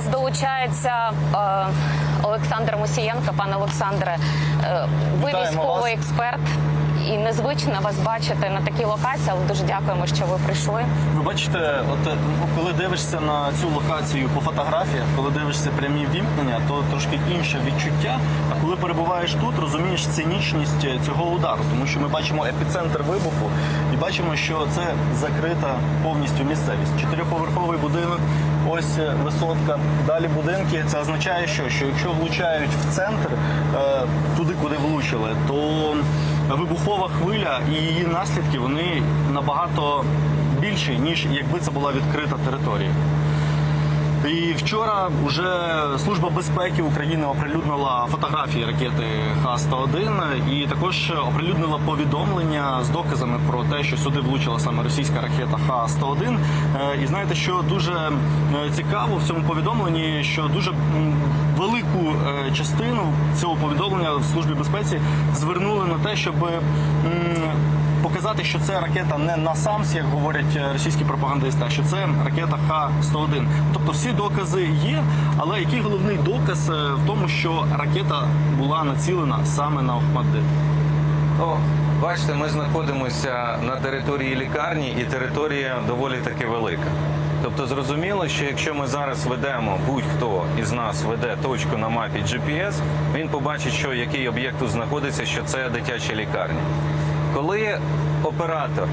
нас долучається е, Олександр Мусієнко. Пане Олександре, е, ви Вітаємо військовий вас. експерт. І незвично вас бачити на такій локації, але дуже дякуємо, що ви прийшли. Ви бачите, от е, ну, коли дивишся на цю локацію по фотографіях, коли дивишся прямі вімкнення, то трошки інше відчуття. А коли перебуваєш тут, розумієш цинічність е, цього удару, тому що ми бачимо епіцентр вибуху і бачимо, що це закрита повністю місцевість. Чотириповерховий будинок, ось е, висотка. Далі будинки. Це означає, що, що якщо влучають в центр туди, куди влучили, то вибухова хвиля і її наслідки вони набагато більші, ніж якби це була відкрита територія. І вчора вже Служба безпеки України оприлюднила фотографії ракети Х-101 і також оприлюднила повідомлення з доказами про те, що сюди влучила саме російська ракета Х-101. Е, І знаєте, що дуже е, цікаво в цьому повідомленні, що дуже велику е, частину цього повідомлення в службі безпеці звернули на те, щоб показати, що це ракета не насамс, як говорять е, російські пропагандисти, а що це ракета Х-101. Тобто всі докази є, але який головний доказ е, в тому, що ракета була націлена саме на Охмаддит? Ну, бачите, ми знаходимося на території лікарні, і територія доволі таки велика. Тобто зрозуміло, що якщо ми зараз ведемо, будь-хто із нас веде точку на мапі GPS, він побачить, що який об'єкт тут знаходиться, що це дитяча лікарня. Коли оператор,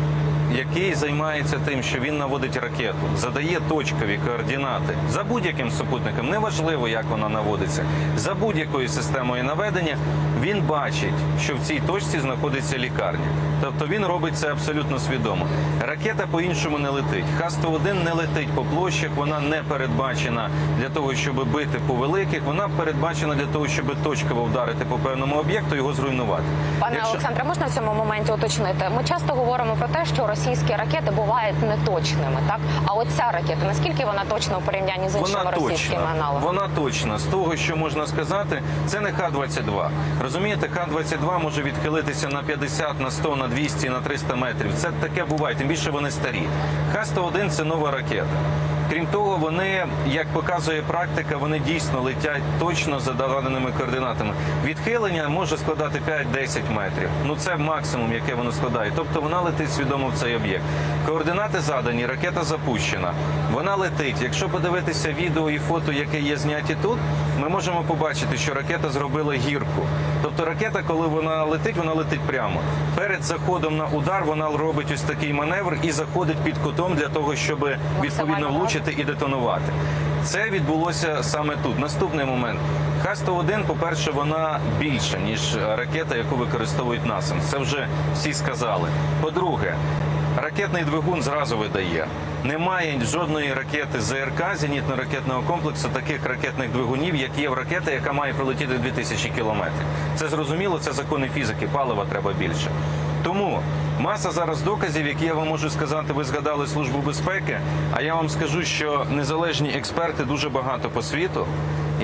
який займається тим, що він наводить ракету, задає точкові координати за будь-яким супутником, неважливо, як вона наводиться, за будь-якою системою наведення, він бачить, що в цій точці знаходиться лікарня. Тобто він робить це абсолютно свідомо. Ракета по-іншому не летить. Х-101 не летить по площах, вона не передбачена для того, щоб бити по великих. Вона передбачена для того, щоб точково вдарити по певному об'єкту і його зруйнувати. Пане Якщо- Олександре, можна в цьому моменті уточнити? Ми часто говоримо про те, що російські ракети бувають неточними, так? А от ця ракета, наскільки вона точна у порівнянні з іншими Вона російськими точна, аналогами? вона точна. З того, що можна сказати, це не Х-22. Розумієте, Х-22 може відхилитися на 50, на 100, на 200, на 300 метрів. Це таке буває, тим більше вони старі. Х-101 – це нова ракета. Крім того, вони, як показує практика, вони дійсно летять точно за доданими координатами. Відхилення може складати 5-10 метрів. Ну це максимум, яке воно складає. Тобто вона летить свідомо в цей об'єкт. Координати задані, ракета запущена. Вона летить. Якщо подивитися відео і фото, яке є зняті тут, ми можемо побачити, що ракета зробила гірку. Тобто ракета, коли вона летить, вона летить прямо. Перед заходом на удар вона робить ось такий маневр і заходить під кутом для того, щоб відповідно влучити і детонувати. Це відбулося саме тут. Наступний момент. Х-101, по-перше, вона більша, ніж ракета, яку використовують НАСАМС. Це вже всі сказали. По-друге, ракетний двигун зразу видає. Немає жодної ракети ЗРК зенітно-ракетного комплексу таких ракетних двигунів, як є в ракети, яка має пролетіти 2000 кілометрів. Це зрозуміло, це закони фізики, палива треба більше. Тому маса зараз доказів, які я вам можу сказати, ви згадали службу безпеки. А я вам скажу, що незалежні експерти дуже багато по світу.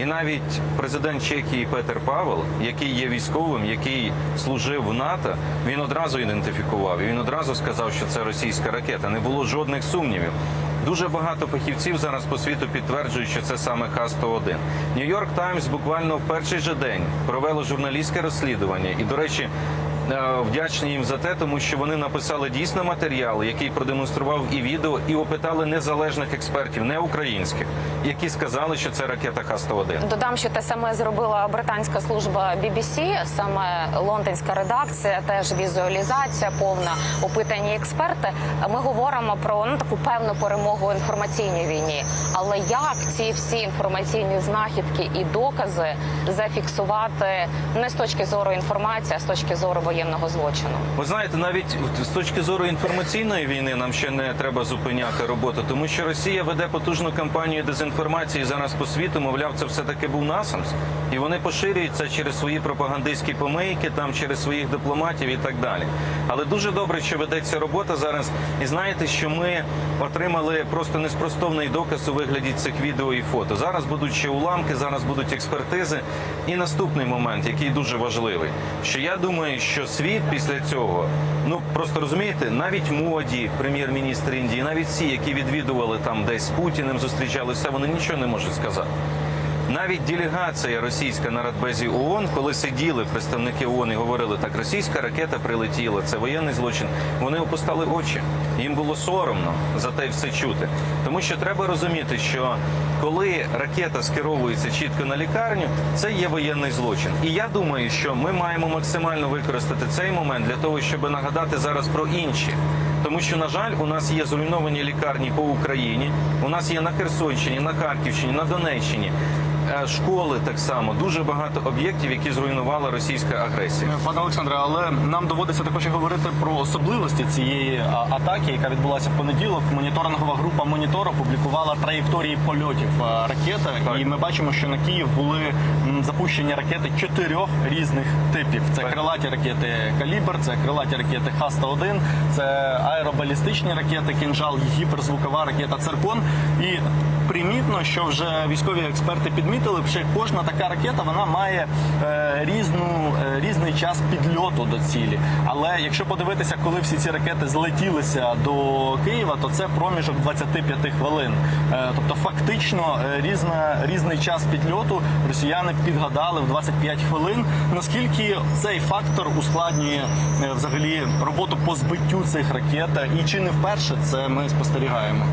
І навіть президент Чехії Петер Павел, який є військовим, який служив в НАТО, він одразу ідентифікував. І він одразу сказав, що це російська ракета. Не було жодних сумнівів. Дуже багато фахівців зараз по світу підтверджують, що це саме Х-101. Нью-Йорк Таймс буквально в перший же день провело журналістське розслідування. І, до речі, е, вдячні їм за те, тому що вони написали дійсно матеріал, який продемонстрував і відео, і опитали незалежних експертів, не українських, які сказали, що це ракета Х-101. Додам, що те саме зробила британська служба BBC, саме лондонська редакція, теж візуалізація, повна опитані експерти. Ми говоримо про ну таку певну перемогу в інформаційній війні. Але як ці всі інформаційні знахідки і докази зафіксувати не з точки зору інформації, а з точки зору воєнного злочину? Ви знаєте, навіть з точки зору інформаційної війни нам ще не треба зупиняти роботу, тому що Росія веде потужну кампанію дезінформації зараз по світу. Мовляв, це все таки був насамс, і вони поширюють це через свої пропагандистські помийки, там через своїх дипломатів і так далі. Але дуже добре, що ведеться робота зараз. І знаєте, що ми отримали просто неспростовний доказ у вигляді цих відео і фото. Зараз будуть ще уламки, зараз будуть експертизи. І наступний момент, який дуже важливий, що я думаю, що світ після цього, ну просто розумієте, навіть моді, прем'єр-міністр Індії, навіть всі, які відвідували там десь з Путіним, зустрічалися, вони нічого не можуть сказати. Навіть делегація російська на Радбезі ООН, коли сиділи представники ООН і говорили, так російська ракета прилетіла, це воєнний злочин. Вони опускали очі. Їм було соромно за те все чути. Тому що треба розуміти, що коли ракета скеровується чітко на лікарню, це є воєнний злочин. І я думаю, що ми маємо максимально використати цей момент для того, щоб нагадати зараз про інші. Тому що, на жаль, у нас є зруйновані лікарні по Україні. У нас є на Херсонщині, на Харківщині, на Донеччині. Е, Школи так само дуже багато об'єктів, які зруйнувала російська агресія. Пане Олександре, але нам доводиться також говорити про особливості цієї атаки, яка відбулася в понеділок. Моніторингова група Монітор опублікувала траєкторії польотів ракети, Так. і ми бачимо, що на Київ були запущені ракети чотирьох різних типів. Це Так. крилаті ракети Калібр, це крилаті ракети Х-101, це аеробалістичні ракети Кінжал, гіперзвукова ракета Циркон. І примітно, що вже військові експерти підмітили, що кожна така ракета вона має е, різну е, різний час підльоту до цілі. Але якщо подивитися, коли всі ці ракети злетілися до Києва, то це проміжок 25 хвилин. Е, тобто, фактично, різна різний час підльоту росіяни підгадали в 25 хвилин. Наскільки цей фактор ускладнює взагалі роботу по збиттю цих ракет, і чи не вперше це ми спостерігаємо?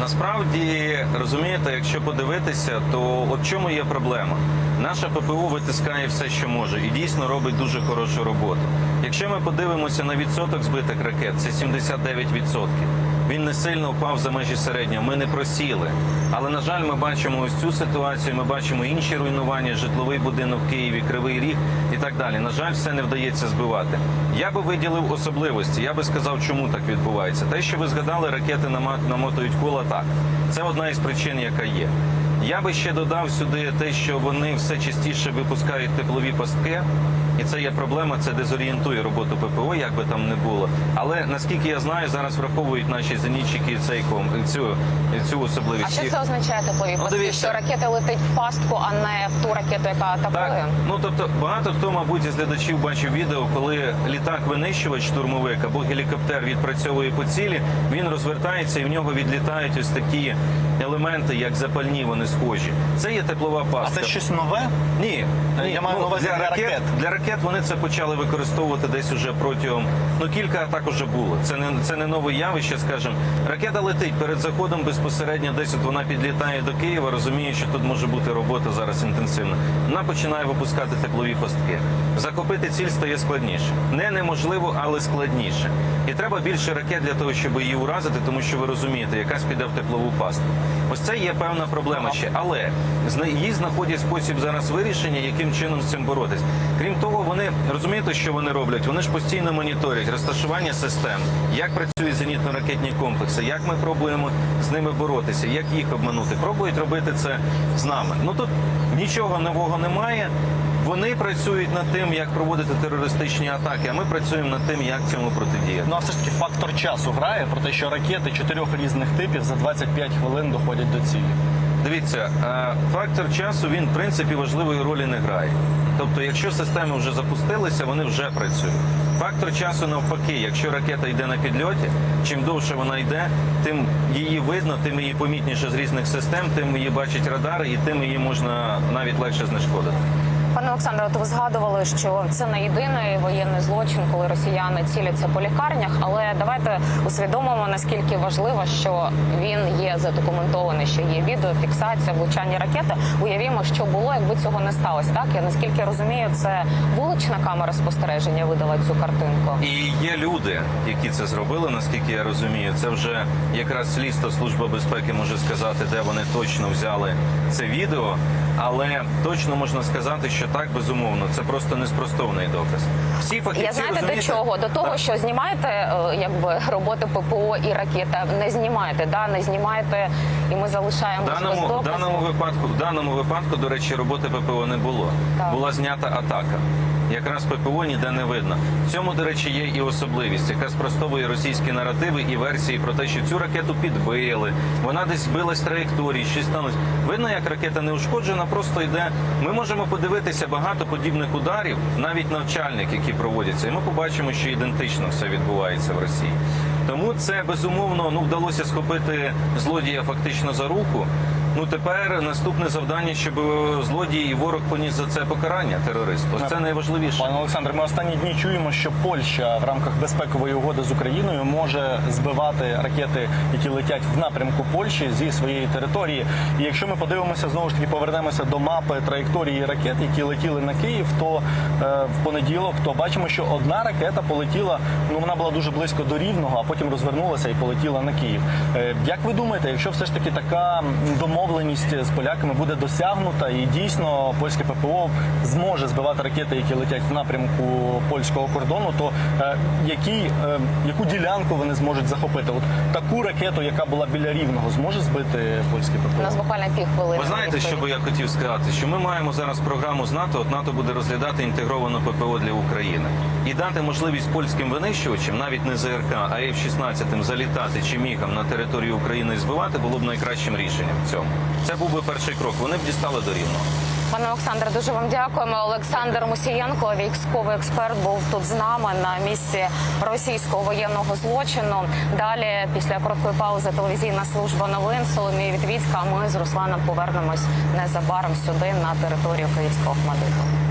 Насправді розумієте, якщо подивитися, то от чому є проблема? Наша ППО витискає все, що може, і дійсно робить дуже хорошу роботу. Якщо ми подивимося на відсоток збитих ракет, це 79%. Він не сильно впав за межі середнього. Ми не просіли. Але на жаль, ми бачимо ось цю ситуацію. Ми бачимо інші руйнування, житловий будинок в Києві, Кривий Ріг і так далі. На жаль, все не вдається збивати. Я би виділив особливості. Я би сказав, чому так відбувається. Те, що ви згадали, ракети намотують кола так. Це одна із причин, яка є. Я би ще додав сюди те, що вони все частіше випускають теплові пастки, і це є проблема. Це дезорієнтує роботу ППО, як би там не було. Але наскільки я знаю, зараз враховують наші зенітчики цей ком цю, цю А що це означає теплові Ну? Що ракета летить в пастку, а не в ту ракету, яка атакує? Так, ну тобто багато хто, мабуть, із глядачів бачив відео, коли літак-винищувач штурмовик або гелікоптер відпрацьовує по цілі, він розвертається і в нього відлітають ось такі елементи, як запальні, вони схожі. Це є теплова А це щось нове? Ні, Я ні, маю на увазі для ракет. Для ракет вони це почали використовувати десь уже протягом ну кілька атак уже було. Це не це не нове явище, скажімо. Ракета летить перед заходом безпосередньо. Десь от вона підлітає до Києва, розуміє, що тут може бути робота зараз інтенсивна. Вона починає випускати теплові пастки. Захопити ціль стає складніше. Не неможливо, але складніше. І треба більше ракет для того, щоб її уразити, тому що ви розумієте, якась піде в теплову пастку. Ось це є певна проблема ще, але їй знаходять спосіб зараз вирішення, яким чином з цим боротись. Крім того, вони розумієте, що вони роблять. Вони ж постійно моніторять розташування систем, як працюють зенітно-ракетні комплекси, як ми пробуємо з ними боротися, як їх обманути. Пробують робити це з нами. Ну тут нічого нового немає. Вони працюють над тим, як проводити терористичні атаки, а ми працюємо над тим, як цьому протидіяти. Ну а все ж таки фактор часу грає про те, що ракети чотирьох різних типів за 25 хвилин доходять до цілі. Дивіться, е, фактор часу він в принципі важливої ролі не грає. Тобто, якщо системи вже запустилися, вони вже працюють. Фактор часу навпаки, якщо ракета йде на підльоті, чим довше вона йде, тим її видно, тим її помітніше з різних систем, тим її бачать радари, і тим її можна навіть легше знешкодити. Пане Олександре, от ви згадували, що це не єдиний воєнний злочин, коли росіяни ціляться по лікарнях. Але давайте усвідомимо наскільки важливо, що він є задокументований, що є відеофіксація влучання ракети. Уявімо, що було, якби цього не сталося. Так я наскільки розумію, це вулична камера спостереження видала цю картинку. І є люди, які це зробили, наскільки я розумію. Це вже якраз слідство служба безпеки може сказати, де вони точно взяли це відео. Але точно можна сказати, що так безумовно, це просто неспростовний доказ. Всі фахівці Я знаєте до чого? До того, Так. що знімаєте е, якби роботи ППО і ракета. Не знімаєте, да не знімаєте, і ми залишаємо В даному, без даному випадку, в даному випадку, до речі, роботи ППО не було. Так. Була знята атака. Якраз ППО ніде не видно. В цьому, до речі, є і особливість, яка спростовує російські наративи і версії про те, що цю ракету підбили, вона десь збилась траєкторії, щось сталося. Видно, як ракета не ушкоджена, просто йде. Ми можемо подивитися багато подібних ударів, навіть навчальних, які проводяться, і ми побачимо, що ідентично все відбувається в Росії. Тому це безумовно ну вдалося схопити злодія фактично за руку. Ну тепер наступне завдання, щоб е, злодій і ворог поніс за це покарання терорист. Ось це найважливіше. Пане Олександре, ми останні дні чуємо, що Польща в рамках безпекової угоди з Україною може збивати ракети, які летять в напрямку Польщі зі своєї території. І якщо ми подивимося, знову ж таки повернемося до мапи траєкторії ракет, які летіли на Київ, то е, в понеділок то бачимо, що одна ракета полетіла. Ну вона була дуже близько до рівного, а потім розвернулася і полетіла на Київ. Е, як ви думаєте, якщо все ж таки така м, домовленість з поляками буде досягнута, і дійсно польське ППО зможе збивати ракети, які летять в напрямку польського кордону, то е, який, е, яку ділянку вони зможуть захопити? От таку ракету, яка була біля рівного, зможе збити польське У ППО? нас буквально півхвилини. Ви знаєте, що би я хотів сказати? Що ми маємо зараз програму з НАТО. От НАТО буде розглядати інтегровану ППО для України і дати можливість польським винищувачам, навіть не ЗРК, а F-16 залітати чи мігам на територію України і збивати було б найкращим рішенням в цьому. Це був би перший крок. Вони б дістали до рівного. Пане Олександре, дуже вам дякуємо. Олександр Мусієнко, військовий експерт, був тут з нами на місці російського воєнного злочину. Далі, після короткої паузи, телевізійна служба новин Соломії Вітвіцька. А ми з Русланом повернемось незабаром сюди на територію Київського Ахмадиту.